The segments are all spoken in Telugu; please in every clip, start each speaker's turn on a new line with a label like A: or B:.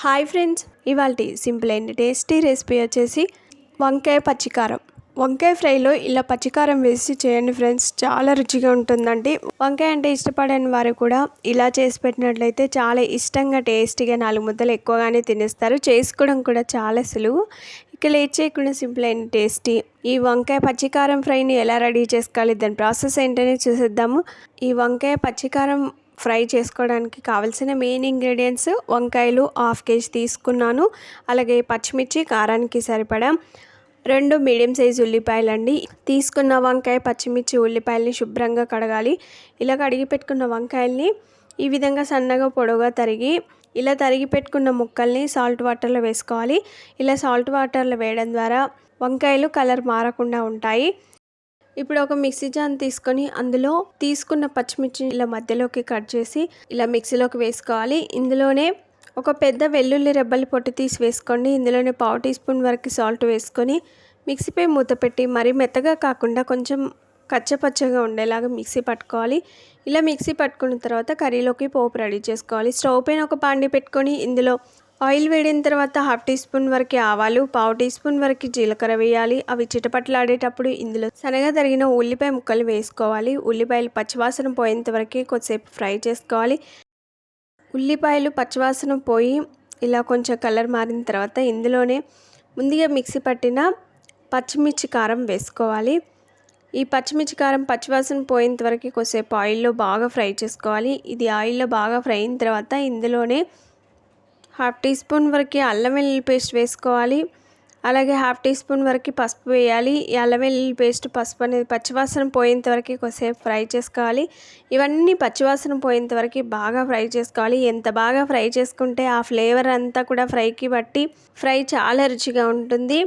A: హాయ్ ఫ్రెండ్స్ ఇవాళ సింపుల్ అండ్ టేస్టీ రెసిపీ వచ్చేసి వంకాయ పచ్చికారం. వంకాయ ఫ్రైలో ఇలా పచ్చికారం వేసి చేయండి ఫ్రెండ్స్ చాలా రుచిగా ఉంటుందండి. వంకాయ అంటే ఇష్టపడని వారు కూడా ఇలా చేసి పెట్టినట్లయితే చాలా ఇష్టంగా టేస్టీగా నాలుగు ముద్దలు ఎక్కువగానే తినేస్తారు. చేసుకోవడం కూడా చాలా సులువు. ఇక లేట్ చేయకుండా సింపుల్ అయిన టేస్టీ ఈ వంకాయ పచ్చికారం ఫ్రైని ఎలా రెడీ చేసుకోవాలి దాని ప్రాసెస్ ఏంటనే చూసేద్దాము. ఈ వంకాయ పచ్చికారం ఫ్రై చేసుకోవడానికి కావాల్సిన మెయిన్ ఇంగ్రీడియంట్స్ వంకాయలు హాఫ్ కేజీ తీసుకున్నాను. అలాగే పచ్చిమిర్చి కారానికి సరిపడా రెండు మీడియం సైజు ఉల్లిపాయలు అండి తీసుకున్న వంకాయ పచ్చిమిర్చి ఉల్లిపాయలని శుభ్రంగా కడగాలి. ఇలా కడిగి పెట్టుకున్న వంకాయల్ని ఈ విధంగా సన్నగా పొడవుగా తరిగి ఇలా తరిగి పెట్టుకున్న ముక్కల్ని సాల్ట్ వాటర్లో వేసుకోవాలి. ఇలా సాల్ట్ వాటర్లో వేయడం ద్వారా వంకాయలు కలర్ మారకుండా ఉంటాయి. ఇప్పుడు ఒక మిక్సీ జాన్ తీసుకొని అందులో తీసుకున్న పచ్చిమిర్చి ఇలా మధ్యలోకి కట్ చేసి ఇలా మిక్సీలోకి వేసుకోవాలి. ఇందులోనే ఒక పెద్ద వెల్లుల్లి రెబ్బలు పొట్టు తీసి వేసుకోండి. ఇందులోనే పావు టీ స్పూన్ వరకు సాల్ట్ వేసుకొని మిక్సీపై మూత పెట్టి మరీ మెత్తగా కాకుండా కొంచెం కచ్చపచ్చగా ఉండేలాగా మిక్సీ పట్టుకోవాలి. ఇలా మిక్సీ పట్టుకున్న తర్వాత కర్రీలోకి పోపు రెడీ చేసుకోవాలి. స్టవ్ పైన ఒక పాండి పెట్టుకొని ఇందులో ఆయిల్ వేడిన తర్వాత హాఫ్ టీ స్పూన్ వరకు ఆవాలు పావు టీ స్పూన్ వరకు జీలకర్ర వేయాలి. అవి చిటపట్లాడేటప్పుడు ఇందులో సనగా తరిగిన ఉల్లిపాయ ముక్కలు వేసుకోవాలి. ఉల్లిపాయలు పచ్చివాసన పోయేంత వరకు కొద్దిసేపు ఫ్రై చేసుకోవాలి. ఉల్లిపాయలు పచ్చివాసన పోయి ఇలా కొంచెం కలర్ మారిన తర్వాత ఇందులోనే ముందుగా మిక్సీ పట్టిన పచ్చిమిర్చి కారం వేసుకోవాలి. ఈ పచ్చిమిర్చి కారం పచ్చివాసన పోయేంత వరకు కొద్దిసేపు ఆయిల్లో బాగా ఫ్రై చేసుకోవాలి. ఇది ఆయిల్లో బాగా ఫ్రై అయిన తర్వాత ఇందులోనే హాఫ్ టీ స్పూన్ వరకు అల్లం వెల్లుల్లి పేస్ట్ వేసుకోవాలి. అలాగే హాఫ్ టీ స్పూన్ వరకు పసుపు వేయాలి. ఈ అల్లం వెల్లుల్లి పేస్ట్ పసుపు అనేది పచ్చివాసన పోయేంత వరకు కొద్దిసేపు ఫ్రై చేసుకోవాలి. ఇవన్నీ పచ్చివాసన పోయేంత వరకు బాగా ఫ్రై చేసుకోవాలి. ఎంత బాగా ఫ్రై చేసుకుంటే ఆ ఫ్లేవర్ అంతా కూడా ఫ్రైకి బట్టి ఫ్రై చాలా రుచిగా ఉంటుంది.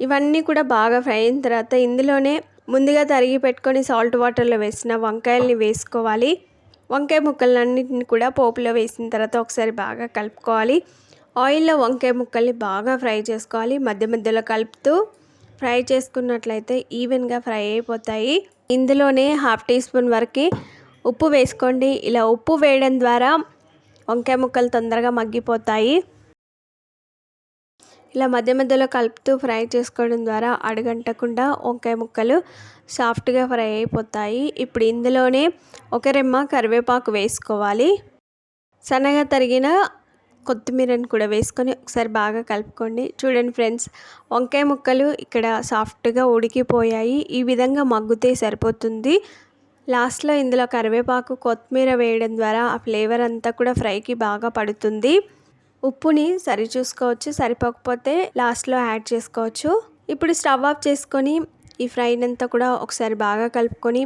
A: ఇవన్నీ కూడా బాగా ఫ్రై అయిన తర్వాత ఇందులోనే ముందుగా తరిగి పెట్టుకొని సాల్ట్ వాటర్లో వేసిన వంకాయల్ని వేసుకోవాలి. వంకాయ ముక్కలన్నింటిని కూడా పోపులో వేసిన తర్వాత ఒకసారి బాగా కలుపుకోవాలి. ఆయిల్లో వంకాయ ముక్కల్ని బాగా ఫ్రై చేసుకోవాలి. మధ్య మధ్యలో కలుపుతూ ఫ్రై చేసుకున్నట్లయితే ఈవెన్గా ఫ్రై అయిపోతాయి. ఇందులోనే హాఫ్ టీ స్పూన్ వరకు ఉప్పు వేసుకోండి. ఇలా ఉప్పు వేయడం ద్వారా వంకాయ ముక్కలు తొందరగా మగ్గిపోతాయి. ఇలా మధ్య మధ్యలో కలుపుతూ ఫ్రై చేసుకోవడం ద్వారా అడగంటకుండా వంకాయ ముక్కలు సాఫ్ట్గా ఫ్రై అయిపోతాయి. ఇప్పుడు ఇందులోనే ఒక రెమ్మ కరివేపాకు వేసుకోవాలి. సన్నగా తరిగిన కొత్తిమీరని కూడా వేసుకొని ఒకసారి బాగా కలుపుకోండి. చూడండి ఫ్రెండ్స్ వంకాయ ముక్కలు ఇక్కడ సాఫ్ట్గా ఉడికిపోయాయి. ఈ విధంగా మగ్గుతే సరిపోతుంది. లాస్ట్లో ఇందులో కరివేపాకు కొత్తిమీర వేయడం ద్వారా ఆ ఫ్లేవర్ అంతా కూడా ఫ్రైకి బాగా పడుతుంది. ఉప్పుని సరి చూసుకోవచ్చు సరిపోకపోతే లాస్ట్లో యాడ్ చేసుకోవచ్చు. ఇప్పుడు స్టవ్ ఆఫ్ చేసుకొని ఈ ఫ్రైని అంతా కూడా ఒకసారి బాగా కలుపుకొని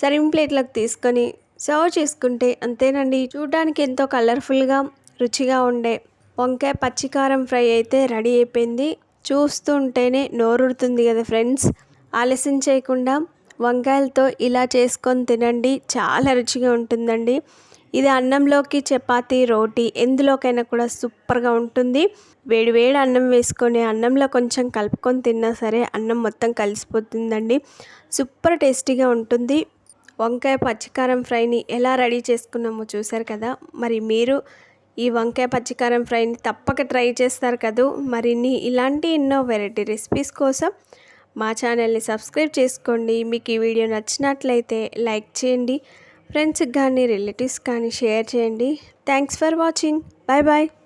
A: సరిం ప్లేట్లకు తీసుకొని సర్వ్ చేసుకుంటే అంతేనండి. చూడడానికి ఎంతో కలర్ఫుల్గా రుచిగా ఉండే వంకాయ పచ్చికారం ఫ్రై అయితే రెడీ అయిపోయింది. చూస్తుంటేనే నోరుడుతుంది కదా ఫ్రెండ్స్. ఆలస్యం చేయకుండా వంకాయలతో ఇలా చేసుకొని తినండి. చాలా రుచిగా ఉంటుందండి. ఇది అన్నంలోకి చపాతి రోటీ ఎందులోకైనా కూడా సూపర్గా ఉంటుంది. వేడి వేడి అన్నం వేసుకొని అన్నంలో కొంచెం కలుపుకొని తిన్నా సరే అన్నం మొత్తం కలిసిపోతుందండి. సూపర్ టేస్టీగా ఉంటుంది. వంకాయ పచ్చికారం ఫ్రైని ఎలా రెడీ చేసుకున్నామో చూసారు కదా? మరి మీరు ఈ వంకాయ పచ్చికారం ఫ్రైని తప్పక ట్రై చేస్తారు కదా? మరిన్ని ఇలాంటి ఎన్నో వెరైటీ రెసిపీస్ కోసం మా ఛానల్ని సబ్స్క్రైబ్ చేసుకోండి. మీకు ఈ వీడియో నచ్చినట్లయితే లైక్ చేయండి. ఫ్రెండ్స్కి కానీ రిలేటివ్స్ కానీ షేర్ చేయండి. Thanks for watching. Bye bye